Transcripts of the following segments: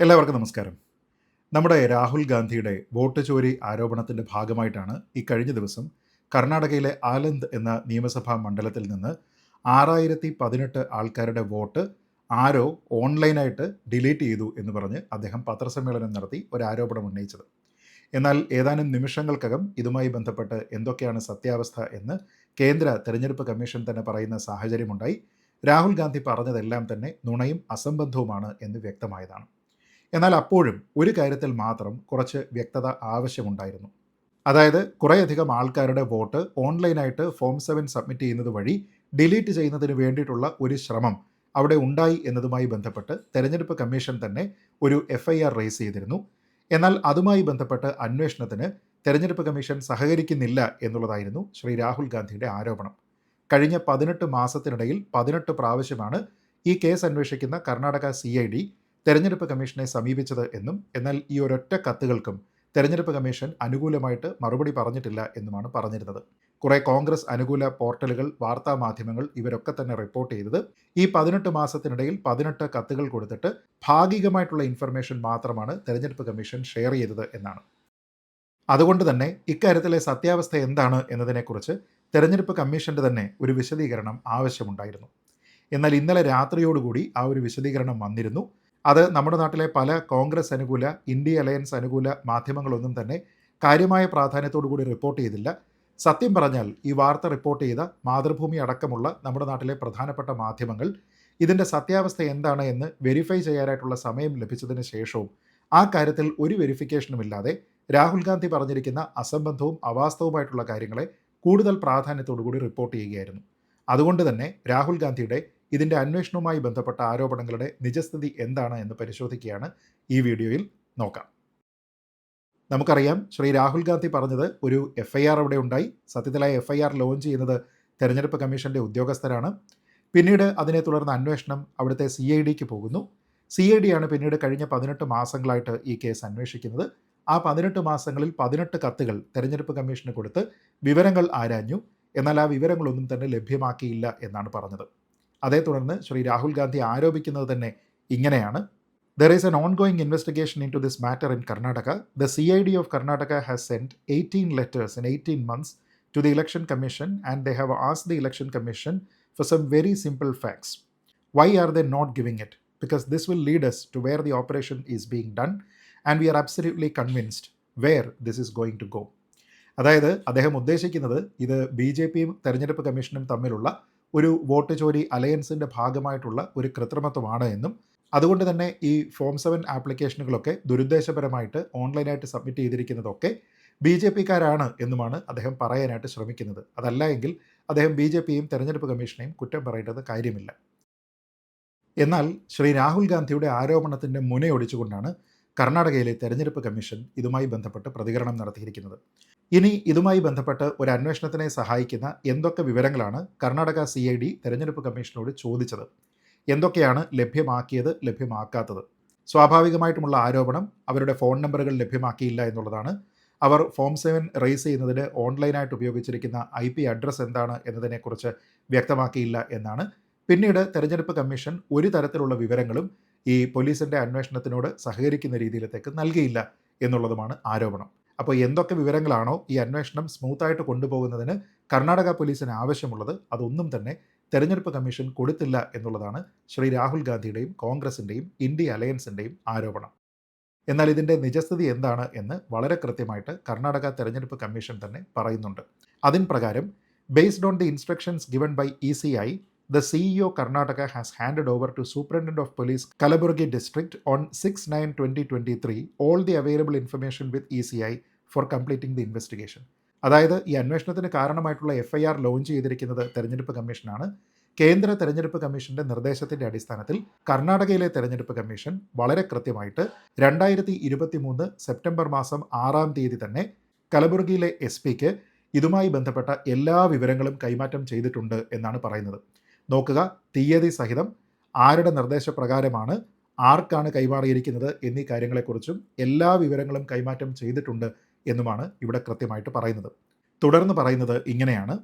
എല്ലാവർക്കും നമസ്കാരം. നമ്മുടെ രാഹുൽ ഗാന്ധിയുടെ വോട്ട് ചോരി ആരോപണത്തിന്റെ ഭാഗമായിട്ടാണ് ഈ കഴിഞ്ഞ ദിവസം കർണാടകയിലെ ആലന്ദ് എന്ന നിയമസഭാ മണ്ഡലത്തിൽ നിന്ന് ആറായിരത്തി പതിനെട്ട് ആൾക്കാരുടെ വോട്ട് ആരോ ഓൺലൈനായിട്ട് ഡിലീറ്റ് ചെയ്തു എന്ന് പറഞ്ഞ് അദ്ദേഹം പത്രസമ്മേളനം നടത്തി ഒരു ആരോപണം ഉന്നയിച്ചത്. എന്നാൽ ഏതാനും നിമിഷങ്ങൾക്കകം ഇതുമായി ബന്ധപ്പെട്ട് എന്തൊക്കെയാണ് സത്യാവസ്ഥ എന്ന് കേന്ദ്ര തെരഞ്ഞെടുപ്പ് കമ്മീഷൻ തന്നെ പറയുന്ന സാഹചര്യമുണ്ടായി. രാഹുൽ ഗാന്ധി പറഞ്ഞതെല്ലാം തന്നെ നുണയും അസംബന്ധവുമാണ് എന്ന് വ്യക്തമായതാണ്. എന്നാൽ അപ്പോഴും ഒരു കാര്യത്തിൽ മാത്രം കുറച്ച് വ്യക്തത ആവശ്യമുണ്ടായിരുന്നു. അതായത് കുറേയധികം ആൾക്കാരുടെ വോട്ട് ഓൺലൈനായിട്ട് ഫോം സെവൻ സബ്മിറ്റ് ചെയ്യുന്നത് വഴി ഡിലീറ്റ് ചെയ്യുന്നതിന് വേണ്ടിയിട്ടുള്ള ഒരു ശ്രമം അവിടെ ഉണ്ടായി എന്നതുമായി ബന്ധപ്പെട്ട് തെരഞ്ഞെടുപ്പ് കമ്മീഷൻ തന്നെ ഒരു എഫ് ഐ ആർ റേസ് ചെയ്തിരുന്നു. എന്നാൽ അതുമായി ബന്ധപ്പെട്ട് അന്വേഷണത്തിന് തെരഞ്ഞെടുപ്പ് കമ്മീഷൻ സഹകരിക്കുന്നില്ല എന്നുള്ളതായിരുന്നു ശ്രീ രാഹുൽ ഗാന്ധിയുടെ ആരോപണം. കഴിഞ്ഞ പതിനെട്ട് മാസത്തിനിടയിൽ പതിനെട്ട് പ്രാവശ്യമാണ് ഈ കേസ് അന്വേഷിക്കുന്ന കർണാടക സി ഐ ഡി തെരഞ്ഞെടുപ്പ് കമ്മീഷനെ സമീപിച്ചത് എന്നും എന്നാൽ ഈ ഒരൊറ്റ കത്തുകൾക്കും തെരഞ്ഞെടുപ്പ് കമ്മീഷൻ അനുകൂലമായിട്ട് മറുപടി പറഞ്ഞിട്ടില്ല എന്നുമാണ് പറഞ്ഞിരുന്നത്. കുറേ കോൺഗ്രസ് അനുകൂല പോർട്ടലുകൾ വാർത്താ മാധ്യമങ്ങൾ ഇവരൊക്കെ തന്നെ റിപ്പോർട്ട് ചെയ്തത് ഈ പതിനെട്ട് മാസത്തിനിടയിൽ പതിനെട്ട് കത്തുകൾ കൊടുത്തിട്ട് ഭാഗികമായിട്ടുള്ള ഇൻഫർമേഷൻ മാത്രമാണ് തെരഞ്ഞെടുപ്പ് കമ്മീഷൻ ഷെയർ ചെയ്തത് എന്നാണ്. അതുകൊണ്ട് തന്നെ ഇക്കാര്യത്തിലെ സത്യാവസ്ഥ എന്താണ് എന്നതിനെക്കുറിച്ച് തെരഞ്ഞെടുപ്പ് കമ്മീഷന്റെ തന്നെ ഒരു വിശദീകരണം ആവശ്യമുണ്ടായിരുന്നു. എന്നാൽ ഇന്നലെ രാത്രിയോടുകൂടി ആ ഒരു വിശദീകരണം വന്നിരുന്നു. അത് നമ്മുടെ നാട്ടിലെ പല കോൺഗ്രസ് അനുകൂല ഇന്ത്യ അലയൻസ് അനുകൂല മാധ്യമങ്ങളൊന്നും തന്നെ കാര്യമായ പ്രാധാന്യത്തോടു കൂടി റിപ്പോർട്ട് ചെയ്തില്ല. സത്യം പറഞ്ഞാൽ ഈ വാർത്ത റിപ്പോർട്ട് ചെയ്ത മാതൃഭൂമി അടക്കമുള്ള നമ്മുടെ നാട്ടിലെ പ്രധാനപ്പെട്ട മാധ്യമങ്ങൾ ഇതിന്റെ സത്യാവസ്ഥ എന്താണ് എന്ന് വെരിഫൈ ചെയ്യാനായിട്ടുള്ള സമയം ലഭിച്ചതിന് ശേഷവും ആ കാര്യത്തിൽ ഒരു വെരിഫിക്കേഷനും ഇല്ലാതെ രാഹുൽ ഗാന്ധി പറഞ്ഞിരിക്കുന്ന അസംബന്ധവും അവാസ്തവുമായിട്ടുള്ള കാര്യങ്ങളെ കൂടുതൽ പ്രാധാന്യത്തോടു കൂടി റിപ്പോർട്ട് ചെയ്യുകയായിരുന്നു. അതുകൊണ്ട് തന്നെ രാഹുൽ ഗാന്ധിയുടെ ഇതിന്റെ അന്വേഷണവുമായി ബന്ധപ്പെട്ട ആരോപണങ്ങളുടെ നിജസ്ഥിതി എന്താണ് എന്ന് പരിശോധിക്കുകയാണ് ഈ വീഡിയോയിൽ നോക്കാം. നമുക്കറിയാം ശ്രീ രാഹുൽ ഗാന്ധി പറഞ്ഞത് ഒരു എഫ് ഐ ആർ അവിടെ ഉണ്ടായി. സത്യത്തിലായ എഫ് ഐ ആർ ലോഞ്ച് ചെയ്യുന്നത് തെരഞ്ഞെടുപ്പ് കമ്മീഷന്റെ ഉദ്യോഗസ്ഥരാണ്. പിന്നീട് അതിനെ തുടർന്ന് അന്വേഷണം അവിടുത്തെ സി ഐ ഡിക്ക് പോകുന്നു. സി ഐ ഡിയാണ് പിന്നീട് കഴിഞ്ഞ പതിനെട്ട് മാസങ്ങളായിട്ട് ഈ കേസ് അന്വേഷിക്കുന്നത്. ആ പതിനെട്ട് മാസങ്ങളിൽ പതിനെട്ട് കത്തുകൾ തെരഞ്ഞെടുപ്പ് കമ്മീഷന് കൊടുത്ത് വിവരങ്ങൾ ആരാഞ്ഞു. എന്നാൽ ആ വിവരങ്ങളൊന്നും തന്നെ ലഭ്യമാക്കിയില്ല എന്നാണ് പറഞ്ഞത്. അതേ തുടർന്ന് ശ്രീ രാഹുൽ ഗാന്ധി ആരോപിക്കുന്നത് തന്നെ ഇങ്ങനെയാണ്. There is an ongoing investigation into this matter in Karnataka the C I D of Karnataka has sent eighteen letters in eighteen months to the election commission and they have as the election commission for some very simple facts why are they not giving it because this will lead us to where the operation is being done and we are absolutely convinced where this is going to go. അതായത് അദ്ദേഹം ഉദ്ദേശിക്കുന്നത് ഇത് B J പിയും തെരഞ്ഞെടുപ്പ് കമ്മീഷനും തമ്മിലുള്ള ഒരു vote ചോരി അലയൻസിന്റെ ഭാഗമായിട്ടുള്ള ഒരു കൃത്രിമത്വമാണ് എന്നും അതുകൊണ്ട് തന്നെ ഈ ഫോം സെവൻ ആപ്ലിക്കേഷനുകളൊക്കെ ദുരുദ്ദേശപരമായിട്ട് ഓൺലൈനായിട്ട് സബ്മിറ്റ് ചെയ്തിരിക്കുന്നതൊക്കെ ബി ജെ പിക്കാരാണ് എന്നുമാണ് അദ്ദേഹം പറയാനായിട്ട് ശ്രമിക്കുന്നത്. അതല്ല എങ്കിൽ അദ്ദേഹം ബി ജെ പിയും തെരഞ്ഞെടുപ്പ് കമ്മീഷനെയും കുറ്റം പറയേണ്ടത് കാര്യമില്ല. എന്നാൽ ശ്രീ രാഹുൽ ഗാന്ധിയുടെ ആരോപണത്തിന്റെ മുനയൊടിച്ചുകൊണ്ടാണ് കർണാടകയിലെ തെരഞ്ഞെടുപ്പ് കമ്മീഷൻ ഇതുമായി ബന്ധപ്പെട്ട് പ്രതികരണം നടത്തിയിരിക്കുന്നത്. ഇനി ഇതുമായി ബന്ധപ്പെട്ട് ഒരു അന്വേഷണത്തിനെ സഹായിക്കുന്ന എന്തൊക്കെ വിവരങ്ങളാണ് കർണാടക സി ഐ ഡി തെരഞ്ഞെടുപ്പ് കമ്മീഷനോട് ചോദിച്ചത്? എന്തൊക്കെയാണ് ലഭ്യമാക്കിയത് ലഭ്യമാക്കാത്തത്? സ്വാഭാവികമായിട്ടുമുള്ള ആരോപണം അവരുടെ ഫോൺ നമ്പറുകൾ ലഭ്യമാക്കിയില്ല എന്നുള്ളതാണ്. അവർ ഫോം സെവൻ റേസ് ചെയ്യുന്നതിന് ഓൺലൈനായിട്ട് ഉപയോഗിച്ചിരിക്കുന്ന ഐ പി അഡ്രസ്സ് എന്താണ് എന്നതിനെക്കുറിച്ച് വ്യക്തമാക്കിയില്ല എന്നാണ്. പിന്നീട് തെരഞ്ഞെടുപ്പ് കമ്മീഷൻ ഒരു തരത്തിലുള്ള വിവരങ്ങളും ഈ പോലീസിന്റെ അന്വേഷണത്തിനോട് സഹകരിക്കുന്ന രീതിയിലത്തേക്ക് നൽകിയില്ല എന്നുള്ളതുമാണ് ആരോപണം. അപ്പോൾ എന്തൊക്കെ വിവരങ്ങളാണോ ഈ അന്വേഷണം സ്മൂത്തായിട്ട് കൊണ്ടുപോകുന്നതിന് കർണാടക പോലീസിന് ആവശ്യമുള്ളത് അതൊന്നും തന്നെ തെരഞ്ഞെടുപ്പ് കമ്മീഷൻ കൊടുത്തില്ല എന്നുള്ളതാണ് ശ്രീ രാഹുൽ ഗാന്ധിയുടെയും കോൺഗ്രസിന്റെയും ഇന്ത്യ അലയൻസിന്റെയും ആരോപണം. എന്നാൽ ഇതിന്റെ നിജസ്ഥിതി എന്താണ് എന്ന് വളരെ കൃത്യമായിട്ട് കർണാടക തെരഞ്ഞെടുപ്പ് കമ്മീഷൻ തന്നെ പറയുന്നുണ്ട്. അതിൻ പ്രകാരം based on the instructions given by E C I the CEO Karnataka has handed over to Superintendent of Police Kalaburgi District on 6-9-2023 all the available information with ECI for completing the investigation അതായത് ഈ അന്വേഷണത്തിന് കാരണമായിട്ടുള്ള F I R launch ചെയ്തിരിക്കുന്നത് തെരഞ്ഞെടുപ്പ് കമ്മീഷനാണ്. കേന്ദ്ര തെരഞ്ഞെടുപ്പ് കമ്മീഷന്റെ നിർദ്ദേശത്തിന്റെ അടിസ്ഥാനത്തിൽ കർണാടകയിലെ തെരഞ്ഞെടുപ്പ് കമ്മീഷൻ വളരെ കൃത്യമായിട്ട് രണ്ടായിരത്തി ഇരുപത്തി മൂന്ന് സെപ്റ്റംബർ മാസം ആറാം തീയതി തന്നെ കലബുർഗിയിലെ എസ് പിക്ക് ഇതുമായി ബന്ധപ്പെട്ട എല്ലാ വിവരങ്ങളും കൈമാറ്റം ചെയ്തിട്ടുണ്ട് എന്നാണ് പറയുന്നത്. നോക്കുക തീയതി സഹിതം ആരുടെ നിർദ്ദേശപ്രകാരമാണ് ആർക്കാണ് കൈമാറിയിരിക്കുന്നത് എന്നീ കാര്യങ്ങളെക്കുറിച്ചും എല്ലാ വിവരങ്ങളും കൈമാറ്റം ചെയ്തിട്ടുണ്ട് എന്നുമാണ് ഇവിടെ കൃത്യമായിട്ട് പറയുന്നത്. തുടർന്ന് പറയുന്നത് ഇങ്ങനെയാണ്.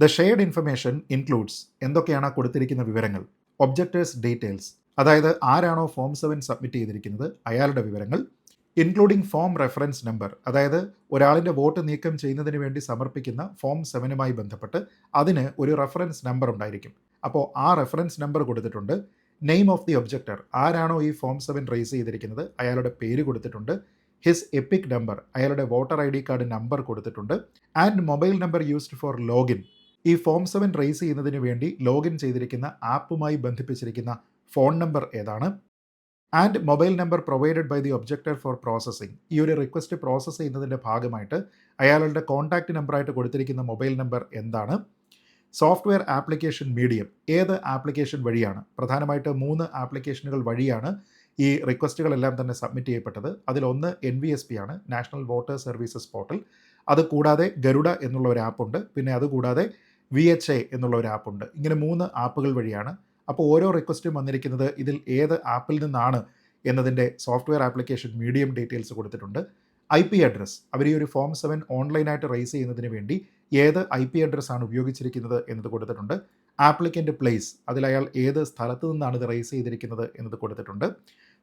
ദ ഷെയർഡ് ഇൻഫർമേഷൻ ഇൻക്ലൂഡ്സ് എന്തൊക്കെയാണ് കൊടുത്തിരിക്കുന്ന വിവരങ്ങൾ? ഒബ്ജക്റ്റേഴ്സ് ഡീറ്റെയിൽസ് അതായത് ആരാണോ ഫോം സെവൻ സബ്മിറ്റ് ചെയ്തിരിക്കുന്നത്? അയാളുടെ വിവരങ്ങൾ. ഇൻക്ലൂഡിംഗ് ഫോം റെഫറൻസ് നമ്പർ അതായത് ഒരാളിന്റെ വോട്ട് നീക്കം ചെയ്യുന്നതിന് വേണ്ടി സമർപ്പിക്കുന്ന ഫോം സെവനുമായി ബന്ധപ്പെട്ട് അതിന് ഒരു റെഫറൻസ് നമ്പർ ഉണ്ടായിരിക്കും. അപ്പോൾ ആ റെഫറൻസ് നമ്പർ കൊടുത്തിട്ടുണ്ട്. നെയിം ഓഫ് ദി ഒബ്ജക്റ്റർ ആരാണോ ഈ ഫോം സെവൻ റേസ് ചെയ്തിരിക്കുന്നത്? അയാളുടെ പേര് കൊടുത്തിട്ടുണ്ട്. ഹിസ് എപ്പിക് നമ്പർ അയാളുടെ voter I D card number കൊടുത്തിട്ടുണ്ട് and mobile number used for login ഈ ഫോം സെവൻ റേസ് ചെയ്യുന്നതിന് വേണ്ടി ലോഗിൻ ചെയ്തിരിക്കുന്ന ആപ്പുമായി ബന്ധിപ്പിച്ചിരിക്കുന്ന ഫോൺ നമ്പർ ഏതാണ്? And mobile number provided by the objector for processing ഈ ഒരു റിക്വസ്റ്റ് പ്രോസസ്സ് ചെയ്യുന്നതിന്റെ ഭാഗമായിട്ട് അയാളുടെ കോൺടാക്റ്റ് നമ്പറായിട്ട് കൊടുത്തിരിക്കുന്ന മൊബൈൽ നമ്പർ എന്താണ്? സോഫ്റ്റ്വെയർ ആപ്ലിക്കേഷൻ മീഡിയം ഏത് ആപ്ലിക്കേഷൻ വഴിയാണ്? പ്രധാനമായിട്ട് മൂന്ന് ആപ്ലിക്കേഷനുകൾ വഴിയാണ് ഈ റിക്വസ്റ്റുകളെല്ലാം തന്നെ സബ്മിറ്റ് ചെയ്യപ്പെട്ടത്. അതിലൊന്ന് എൻ വി എസ് പി ആണ് നാഷണൽ വോട്ടർ സർവീസസ് പോർട്ടൽ അത് കൂടാതെ ഗരുഡ എന്നുള്ള ഒരു ആപ്പുണ്ട് പിന്നെ അതുകൂടാതെ വി എച്ച് എ എന്നുള്ള ഒരു ആപ്പുണ്ട് ഇങ്ങനെ മൂന്ന് ആപ്പുകൾ വഴിയാണ്. അപ്പോൾ ഓരോ റിക്വസ്റ്റും വന്നിരിക്കുന്നത് ഇതിൽ ഏത് ആപ്പിൽ നിന്നാണ് എന്നതിന്റെ സോഫ്റ്റ്വെയർ ആപ്ലിക്കേഷൻ മീഡിയം ഡീറ്റെയിൽസ് കൊടുത്തിട്ടുണ്ട്. ഐ പി അഡ്രസ് അവർ ഈ ഒരു ഫോം സെവൻ ഓൺലൈനായിട്ട് റേസ് ചെയ്യുന്നതിന് വേണ്ടി ഏത് ഐ പി അഡ്രസ് ആണ് ഉപയോഗിച്ചിരിക്കുന്നത് എന്നത് കൊടുത്തിട്ടുണ്ട്. ആപ്ലിക്കന്റ് പ്ലേസ് അതിൽ അയാൾ ഏത് സ്ഥലത്ത് നിന്നാണ് ഇത് റേസ് ചെയ്തിരിക്കുന്നത് എന്നത് കൊടുത്തിട്ടുണ്ട്.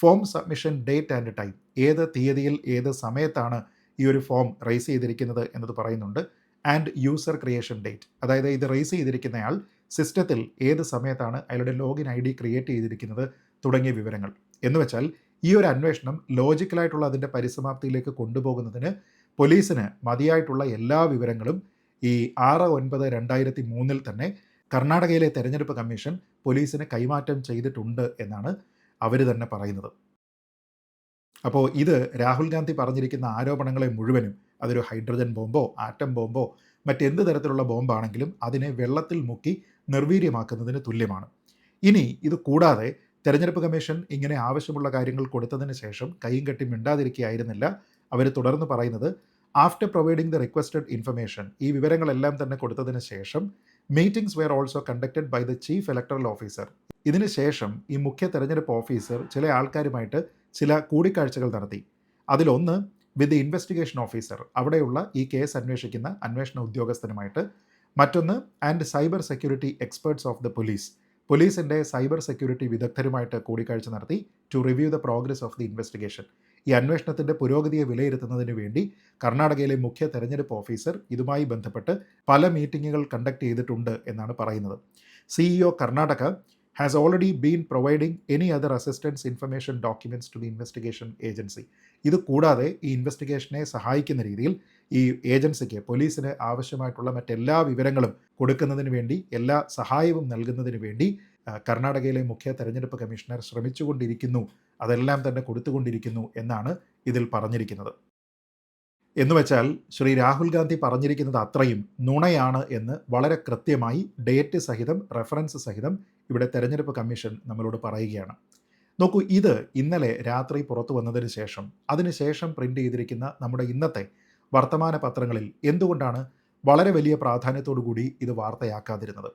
Form submission date and time ഏത് തീയതിയിൽ ഏത് സമയത്താണ് ഈ ഒരു ഫോം റേസ് ചെയ്തിരിക്കുന്നത് എന്നത് പറയുന്നുണ്ട്. ആൻഡ് യൂസർ ക്രിയേഷൻ ഡേറ്റ് അതായത് ഇത് റേസ് ചെയ്തിരിക്കുന്നയാൾ സിസ്റ്റത്തിൽ ഏത് സമയത്താണ് അയാളുടെ ലോഗിൻ ഐ ഡി ക്രിയേറ്റ് ചെയ്തിരിക്കുന്നത് തുടങ്ങിയ വിവരങ്ങൾ. എന്ന് വെച്ചാൽ ഈ ഒരു അന്വേഷണം ലോജിക്കലായിട്ടുള്ള അതിന്റെ പരിസമാപ്തിയിലേക്ക് കൊണ്ടുപോകുന്നതിന് പോലീസിന് മതിയായിട്ടുള്ള എല്ലാ വിവരങ്ങളും ഈ ആറ് ഒൻപത് രണ്ടായിരത്തി മൂന്നിൽ തന്നെ കർണാടകയിലെ തെരഞ്ഞെടുപ്പ് കമ്മീഷൻ പോലീസിന് കൈമാറ്റം ചെയ്തിട്ടുണ്ട് എന്നാണ് അവർ തന്നെ പറയുന്നത്. അപ്പോൾ ഇത് രാഹുൽ ഗാന്ധി പറഞ്ഞിരിക്കുന്ന ആരോപണങ്ങളെ മുഴുവനും അതൊരു ഹൈഡ്രജൻ ബോംബോ ആറ്റം ബോംബോ മറ്റെന്ത് തരത്തിലുള്ള ബോംബാണെങ്കിലും അതിനെ വെള്ളത്തിൽ മുക്കി നിർവീര്യമാക്കുന്നതിന് തുല്യമാണ്. ഇനി ഇത് കൂടാതെ തെരഞ്ഞെടുപ്പ് കമ്മീഷൻ ഇങ്ങനെ ആവശ്യമുള്ള കാര്യങ്ങൾ കൊടുത്തതിന് ശേഷം കൈയും കെട്ടി മിണ്ടാതിരിക്കുകയായിരുന്നില്ല. അവർ തുടർന്ന് പറയുന്നത് after providing the requested information ഈ വിവരങ്ങളെല്ലാം തന്നെ കൊടുത്തതിന് ശേഷം meetings were also conducted by the chief electoral officer ഇതിന് ശേഷം ഈ മുഖ്യ തെരഞ്ഞെടുപ്പ് ഓഫീസർ ചില ആൾക്കാരുമായിട്ട് ചില കൂടിക്കാഴ്ചകൾ നടത്തി. അതിലൊന്ന് വിത്ത് ദി ഇൻവെസ്റ്റിഗേഷൻ ഓഫീസർ അവിടെയുള്ള ഈ കേസ് അന്വേഷിക്കുന്ന അന്വേഷണ ഉദ്യോഗസ്ഥനുമായിട്ട്. മറ്റൊന്ന് and cyber security experts of the police പോലീസിന്റെ സൈബർ സെക്യൂരിറ്റി വിദഗ്ധരുമായിട്ട് കൂടിക്കാഴ്ച നടത്തി to review the progress of the investigation ഈ അന്വേഷണത്തിന്റെ പുരോഗതിയെ വിലയിരുത്തുന്നതിന് വേണ്ടി കർണാടകയിലെ മുഖ്യ തെരഞ്ഞെടുപ്പ് ഓഫീസർ ഇതുമായി ബന്ധപ്പെട്ട് പല മീറ്റിങ്ങുകൾ കണ്ടക്ട് ചെയ്തിട്ടുണ്ട് എന്നാണ് പറയുന്നത്. CEO Karnataka has already been providing any other assistance information documents to the investigation agency ഇത് കൂടാതെ ഈ ഇൻവെസ്റ്റിഗേഷനെ സഹായിക്കുന്ന രീതിയിൽ ഈ ഏജൻസിക്ക് പോലീസിന് ആവശ്യമായിട്ടുള്ള മറ്റെല്ലാ വിവരങ്ങളും കൊടുക്കുന്നതിന് വേണ്ടി എല്ലാ സഹായവും നൽകുന്നതിന് വേണ്ടി കർണാടകയിലെ മുഖ്യ തെരഞ്ഞെടുപ്പ് കമ്മീഷണർ ശ്രമിച്ചുകൊണ്ടിരിക്കുന്നു അതെല്ലാം തന്നെ കൊടുത്തുകൊണ്ടിരിക്കുന്നു എന്നാണ് ഇതിൽ പറഞ്ഞിരിക്കുന്നത്. എന്നുവെച്ചാൽ ശ്രീ രാഹുൽ ഗാന്ധി പറഞ്ഞിരിക്കുന്നത് അത്രയും നുണയാണ് എന്ന് വളരെ കൃത്യമായി ഡേറ്റ് സഹിതം റെഫറൻസ് സഹിതം ഇവിടെ തെരഞ്ഞെടുപ്പ് കമ്മീഷൻ നമ്മളോട് പറയുകയാണ്. നോക്കൂ ഇത് ഇന്നലെ രാത്രി പുറത്തു വന്നതിന് ശേഷം അതിനുശേഷം പ്രിന്റ് ചെയ്തിരിക്കുന്ന നമ്മുടെ ഇന്നത്തെ വർത്തമാന പത്രങ്ങളിൽ എന്തുകൊണ്ടാണ് വളരെ വലിയ പ്രാധാന്യത്തോടു കൂടി ഇത് വാർത്തയാക്കാതിരുന്നത്?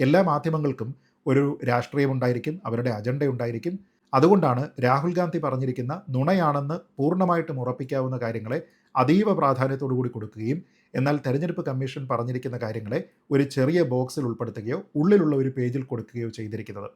എല്ലാ മാധ്യമങ്ങൾക്കും ഒരു രാഷ്ട്രീയമുണ്ടായിരിക്കും അവരുടെ അജണ്ട ഉണ്ടായിരിക്കും അതുകൊണ്ടാണ് രാഹുൽ ഗാന്ധി പറഞ്ഞിരിക്കുന്ന നുണയാണെന്ന് പൂർണമായിട്ടും ഉറപ്പിക്കാവുന്ന കാര്യങ്ങളെ അതീവ പ്രാധാന്യത്തോടു കൂടി കൊടുക്കുകയും എന്നാൽ തെരഞ്ഞെടുപ്പ് കമ്മീഷൻ പറഞ്ഞിരിക്കുന്ന കാര്യങ്ങളെ ഒരു ചെറിയ ബോക്സിൽ ഉൾപ്പെടുത്തുകയോ ഉള്ളിലുള്ള ഒരു പേജിൽ കൊടുക്കുകയോ ചെയ്തിരിക്കുന്നത്.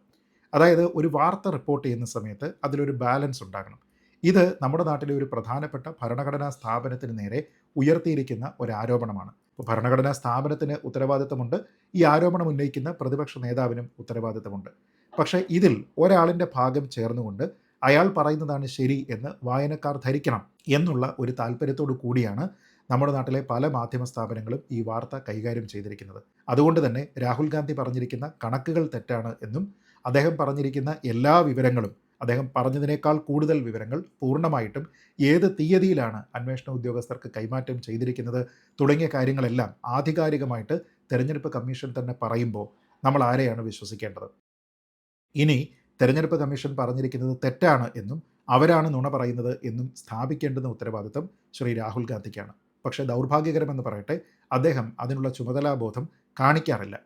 അതായത് ഒരു വാർത്ത റിപ്പോർട്ട് ചെയ്യുന്ന സമയത്ത് അതിലൊരു ബാലൻസ് ഉണ്ടാകണം. ഇത് നമ്മുടെ നാട്ടിലെ ഒരു പ്രധാനപ്പെട്ട ഭരണഘടനാ സ്ഥാപനത്തിന് നേരെ ഉയർത്തിയിരിക്കുന്ന ഒരു ആരോപണമാണ് ഇപ്പോൾ ഭരണഘടനാ സ്ഥാപനത്തിന് ഉത്തരവാദിത്തമുണ്ട്. ഈ ആരോപണം ഉന്നയിക്കുന്ന പ്രതിപക്ഷ നേതാവിനും ഉത്തരവാദിത്തമുണ്ട്. പക്ഷേ ഇതിൽ ഒരാളിന്റെ ഭാഗം ചേർന്നുകൊണ്ട് അയാൾ പറയുന്നതാണ് ശരി എന്ന് വായനക്കാർ ധരിക്കണം എന്നുള്ള ഒരു താല്പര്യത്തോടു കൂടിയാണ് നമ്മുടെ നാട്ടിലെ പല മാധ്യമ സ്ഥാപനങ്ങളും ഈ വാർത്ത കൈകാര്യം ചെയ്തിരിക്കുന്നത്. അതുകൊണ്ട് തന്നെ രാഹുൽ ഗാന്ധി പറഞ്ഞിരിക്കുന്ന കണക്കുകൾ തെറ്റാണ് എന്നും അദ്ദേഹം പറഞ്ഞിരിക്കുന്ന എല്ലാ വിവരങ്ങളും അദ്ദേഹം പറഞ്ഞതിനേക്കാൾ കൂടുതൽ വിവരങ്ങൾ പൂർണമായിട്ടും ഏത് തീയതിയിലാണ് അന്വേഷണ ഉദ്യോഗസ്ഥർക്ക് കൈമാറ്റം ചെയ്തിരിക്കുന്നത് തുടങ്ങിയ കാര്യങ്ങളെല്ലാം ആധികാരികമായിട്ട് തെരഞ്ഞെടുപ്പ് കമ്മീഷൻ തന്നെ പറയുമ്പോൾ നമ്മൾ ആരെയാണ് വിശ്വസിക്കേണ്ടത്? ഇനി തെരഞ്ഞെടുപ്പ് കമ്മീഷൻ പറഞ്ഞിരിക്കുന്നത് തെറ്റാണ് എന്നും അവരാണ് നുണ പറയുന്നത് എന്നും സ്ഥാപിക്കേണ്ടുന്ന ഉത്തരവാദിത്വം ശ്രീ രാഹുൽ ഗാന്ധിക്കാണ്. പക്ഷേ ദൗർഭാഗ്യകരമെന്ന് പറയട്ടെ അദ്ദേഹം അതിനുള്ള ചുമതലാബോധം കാണിക്കാറില്ല.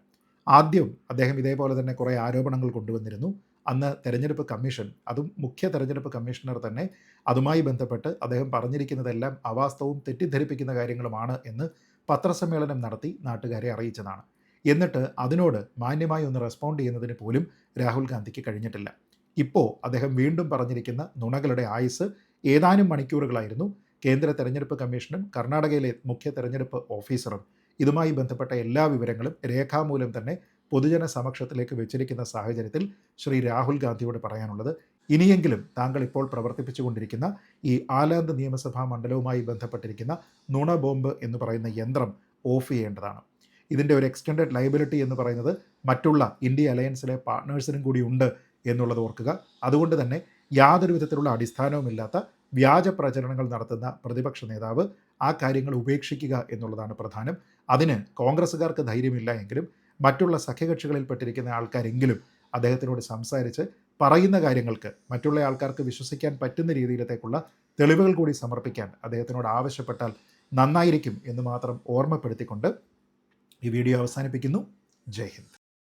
ആദ്യം അദ്ദേഹം ഇതേപോലെ തന്നെ കുറേ ആരോപണങ്ങൾ കൊണ്ടുവന്നിരുന്നു. അന്ന് തെരഞ്ഞെടുപ്പ് കമ്മീഷൻ അതും മുഖ്യ തെരഞ്ഞെടുപ്പ് കമ്മീഷണർ തന്നെ അതുമായി ബന്ധപ്പെട്ട് അദ്ദേഹം പറഞ്ഞിരിക്കുന്നതെല്ലാം അവാസ്തവും തെറ്റിദ്ധരിപ്പിക്കുന്ന കാര്യങ്ങളുമാണ് എന്ന് പത്രസമ്മേളനം നടത്തി നാട്ടുകാരെ അറിയിച്ചതാണ്. എന്നിട്ട് അതിനോട് മാന്യമായി ഒന്ന് റെസ്പോണ്ട് ചെയ്യുന്നതിന് പോലും രാഹുൽ ഗാന്ധിക്ക് കഴിഞ്ഞിട്ടില്ല. ഇപ്പോൾ അദ്ദേഹം വീണ്ടും പറഞ്ഞിരിക്കുന്ന നുണകളുടെ ആയുസ് ഏതാനും മണിക്കൂറുകളായിരുന്നു കേന്ദ്ര തെരഞ്ഞെടുപ്പ് കമ്മീഷനും കർണാടകയിലെ മുഖ്യ തെരഞ്ഞെടുപ്പ് ഓഫീസറും. ഇതുമായി ബന്ധപ്പെട്ട എല്ലാ വിവരങ്ങളും രേഖാമൂലം തന്നെ പൊതുജന സമക്ഷത്തിലേക്ക് വെച്ചിരിക്കുന്ന സാഹചര്യത്തിൽ ശ്രീ രാഹുൽ ഗാന്ധിയോട് പറയാനുള്ളത് ഇനിയെങ്കിലും താങ്കൾ ഇപ്പോൾ പ്രവർത്തിപ്പിച്ചുകൊണ്ടിരിക്കുന്ന ഈ ആലാന്ത് നിയമസഭാ മണ്ഡലവുമായി ബന്ധപ്പെട്ടിരിക്കുന്ന നുണ ബോംബ് എന്ന് പറയുന്ന യന്ത്രം ഓഫ് ചെയ്യേണ്ടതാണ്. ഇതിന്റെ ഒരു എക്സ്റ്റൻഡഡ് ലയബിലിറ്റി എന്ന് പറയുന്നത് മറ്റുള്ള ഇന്ത്യ അലയൻസിലെ പാർട്ട്നേഴ്സിനും കൂടി ഉണ്ട് എന്നുള്ളത് ഓർക്കുക. അതുകൊണ്ട് തന്നെ യാതൊരു വിധത്തിലുള്ള അടിസ്ഥാനവുമില്ലാത്ത വ്യാജ പ്രചരണങ്ങൾ നടത്തുന്ന പ്രതിപക്ഷ നേതാവ് ആ കാര്യങ്ങൾ ഉപേക്ഷിക്കുക എന്നുള്ളതാണ് പ്രധാനം. അതിന് കോൺഗ്രസ്സുകാർക്ക് ധൈര്യമില്ല എങ്കിലും മറ്റുള്ള സഖ്യകക്ഷികളിൽപ്പെട്ടിരിക്കുന്ന ആൾക്കാരെങ്കിലും അദ്ദേഹത്തിനോട് സംസാരിച്ച് പറയുന്ന കാര്യങ്ങൾക്ക് മറ്റുള്ള ആൾക്കാർക്ക് വിശ്വസിക്കാൻ പറ്റുന്ന രീതിയിലത്തേക്കുള്ള തെളിവുകൾ കൂടി സമർപ്പിക്കാൻ അദ്ദേഹത്തിനോട് ആവശ്യപ്പെട്ടാൽ നന്നായിരിക്കും എന്ന് മാത്രം ഓർമ്മപ്പെടുത്തിക്കൊണ്ട് ഈ വീഡിയോ അവസാനിപ്പിക്കുന്നു. ജയ് ഹിന്ദ്.